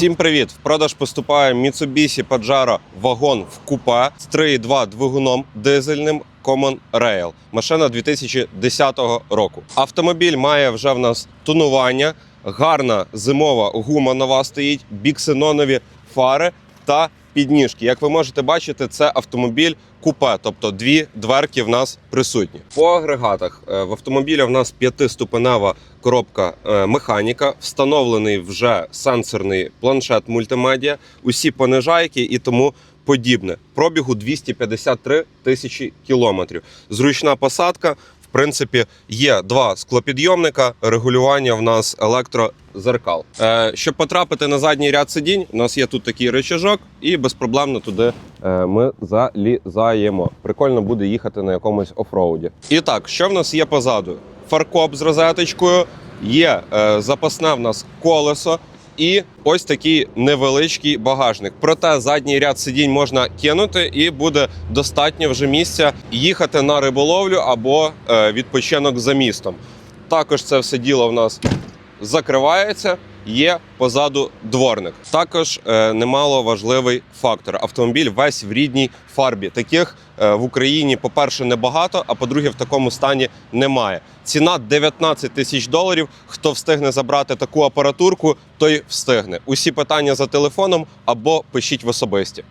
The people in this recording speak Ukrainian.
Всім привіт! В продаж поступає Mitsubishi Pajero вагон в купе з 3,2 двигуном дизельним Common Rail. Машина 2010 року. Автомобіль має вже в нас тонування, гарна зимова гума нова стоїть, біксенонові фари та підніжки. Як ви можете бачити, це автомобіль купе, тобто дві дверки в нас присутні. По агрегатах е, в автомобілі в нас п'ятиступенева коробка е, механіка, встановлений вже сенсорний планшет мультимедіа, усі понижайки і тому подібне. Пробігу 253 тисячі кілометрів. Зручна посадка. Принципі, є два склопідйомника, регулювання в нас електрозеркал. Е, щоб потрапити на задній ряд сидінь, у нас є тут такий рычажок, і безпроблемно туди е, ми залізаємо. Прикольно буде їхати на якомусь офроуді. І так, що в нас є позаду? Фаркоп з розеточкою, є е, запасне в нас колесо. І ось такий невеличкий багажник. Проте задній ряд сидінь можна кинути, і буде достатньо вже місця їхати на риболовлю або е, відпочинок за містом. Також це все діло в нас закривається. Є позаду дворник. Також е, немало важливий фактор. Автомобіль весь в рідній фарбі. Таких е, в Україні, по-перше, небагато, а по-друге, в такому стані немає. Ціна 19 тисяч доларів. Хто встигне забрати таку апаратурку, той встигне. Усі питання за телефоном або пишіть в особисті.